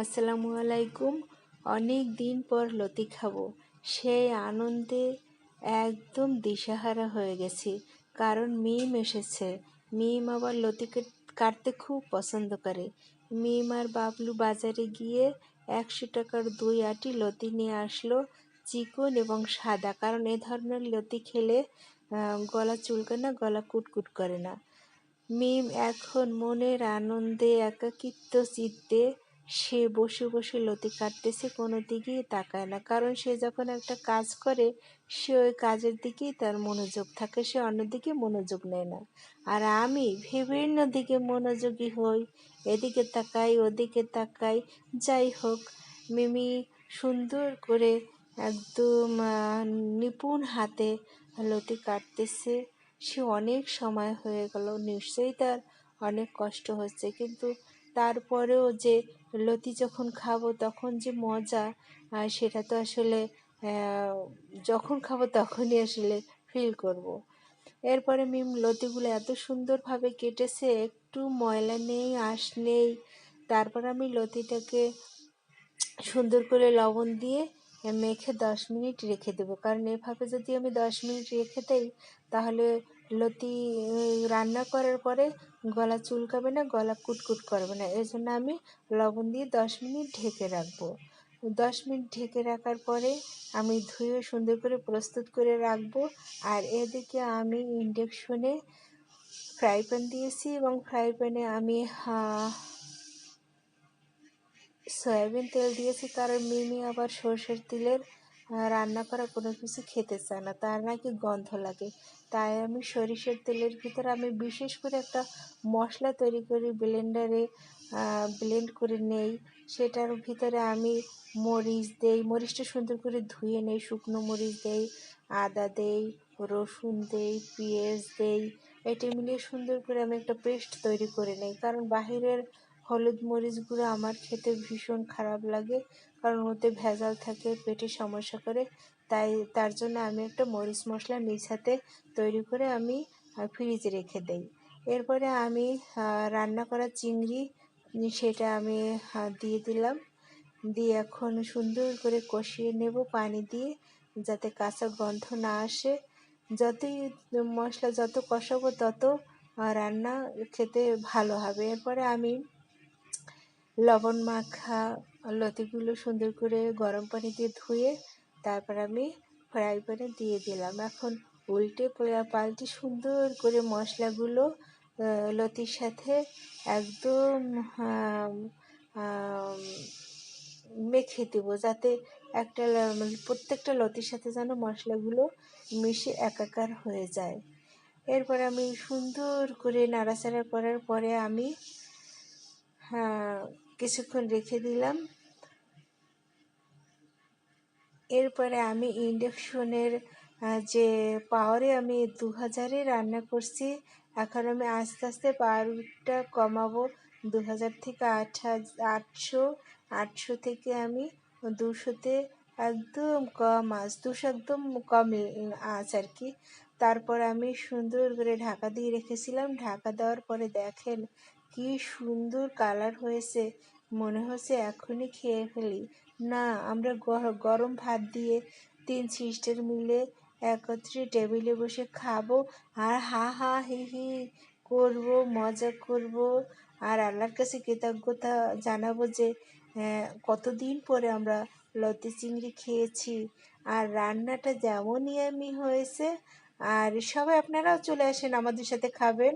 আসসালামু আলাইকুম। অনেক দিন পর লতি খাব। সেই আনন্দে একদম দিশাহারা হয়ে গেছি। কারণ মিম এসেছে। মিম আবার লতি কাটতে খুব পছন্দ করে। মিম আর বাবলু বাজারে গিয়ে একশো টাকার দুই আটি লতি নিয়ে আসলো। চিকন এবং সাদা। কারণ এ ধরনের লতি খেলে গলা চুলকে না গলা কুটকুট করে না। মিম এখন মনের আনন্দে, একাকিত্ব, চিত্তে সে বসে বসে লতি কাটতেছে, কোনো দিকেই তাকায় না। কারণ সে যখন একটা কাজ করে, সে ওই কাজের দিকেই তার মনোযোগ থাকে, সে অন্যদিকে মনোযোগ নেয় না। আর আমি বিভিন্ন দিকে মনোযোগী হই, এদিকে তাকাই, ওদিকে তাকাই, যাই হোক, মিমি সুন্দর করে একদম নিপুণ হাতে লতি কাটতেছে। সে অনেক সময় হয়ে গেল, নিশ্চয়ই তার অনেক কষ্ট হচ্ছে, কিন্তু তারপরেও যে লতি যখন খাব, তখন যে মজা সেটা তো আসলে যখন খাব তখনই আসলে ফিল করব। এরপরে মিম লতিগুলো এত সুন্দরভাবে কেটেছে, একটু ময়লা নেই, আঁশ নেই তারপর আমি লতিটাকে সুন্দর করে লবণ দিয়ে মেখে দশ মিনিট রেখে দেবো কারণ এভাবে যদি আমি দশ মিনিট রেখে দেই, তাহলে লতি রান্না করার পরে গলা চুলকাবে না, গলা কুটকুট করবে না। এই জন্য আমি লবণ দিয়ে দশ মিনিট ঢেকে রাখব। দশ মিনিট ঢেকে রাখার পরে আমি ধুয়ে সুন্দর করে প্রস্তুত করে রাখব। আর এদিকে আমি ইন্ডাকশনে ফ্রাই প্যান দিয়েছি এবং ফ্রাই প্যানে আমি সয়াবিন তেল দিয়েছি। কারণ মিমি আবার সর্ষের তেলের রান্না করা কোনো কিছু খেতে চায় না, তার নাকি গন্ধ লাগে। তাই আমি সরিষার তেলের ভিতরে আমি বিশেষ করে একটা মশলা তৈরি করি ব্লেন্ডারে ব্লেন্ড করে নেই। সেটার ভিতরে আমি মরিচ দেই, মরিচটা সুন্দর করে ধুয়ে নেই, শুকনো মরিচ দেই, আদা দেই, রসুন দেই, পেঁয়াজ দেই, এটা মিলিয়ে সুন্দর করে আমি একটা পেস্ট তৈরি করে নেই। কারণ বাহিরের হলুদ মরিচ গুঁড়ো আমার খেতে ভীষণ খারাপ লাগে, কারণ ওতে ভেজাল থাকে, পেটে সমস্যা করে। তাই, তার জন্য আমি একটা মরিচ মশলা নিজ হাতে তৈরি করে আমি ফ্রিজে রেখে দেই। এরপরে আমি রান্না করা চিংড়ি, সেটা আমি দিয়ে দিলাম। দিয়ে এখন সুন্দর করে কষিয়ে নেব পানি দিয়ে, যাতে কাঁচা গন্ধ না আসে। যতই মশলা যত কষাবো তত রান্না খেতে ভালো হবে। এরপরে আমি লবণ মাখা লতিগুলো সুন্দর করে গরম পানি দিয়ে ধুয়ে তারপর আমি ফ্রাই প্যানে দিয়ে দিলাম। এখন উল্টে পাল্টে সুন্দর করে মশলাগুলো লতির সাথে একদম মেখে দেবো যাতে একটা মানে প্রত্যেকটা লতির সাথে যেন মশলাগুলো মিশে একাকার হয়ে যায়। এরপর আমি সুন্দর করে নাড়াচাড়া করার পরে আমি কিছুক্ষণ রেখে দিলাম। এরপরে আমি ইন্ডাকশনের যে পাওয়ারে আমি দু হাজারে রান্না করছি, এখন আমি আস্তে আস্তে পাওয়ারটা কমাবো। দু হাজার থেকে আট আটশো আটশো থেকে আমি দুশোতে একদম কম আঁচ, দুশো একদম কম আঁচ আর কি। তারপর আমি সুন্দর করে ঢাকা দিয়ে রেখেছিলাম। ঢাকা দেওয়ার পরে দেখেন কি সুন্দর কালার হয়েছে। মনে হচ্ছে এখনই খেয়ে ফেলি। না, আমরা গরম ভাত দিয়ে তিন সিস্টার মিলে একত্রে টেবিলে বসে খাব আর হা হা, হি হি করব, মজা করব। আর আল্লাহর কাছে কৃতজ্ঞতা জানাব যে কতদিন পরে আমরা লতি চিংড়ি খেয়েছি। আর রান্নাটা যেমনই আমি হয়েছে, আর সবাই আপনারাও চলে আসেন আমাদের সাথে খাবেন।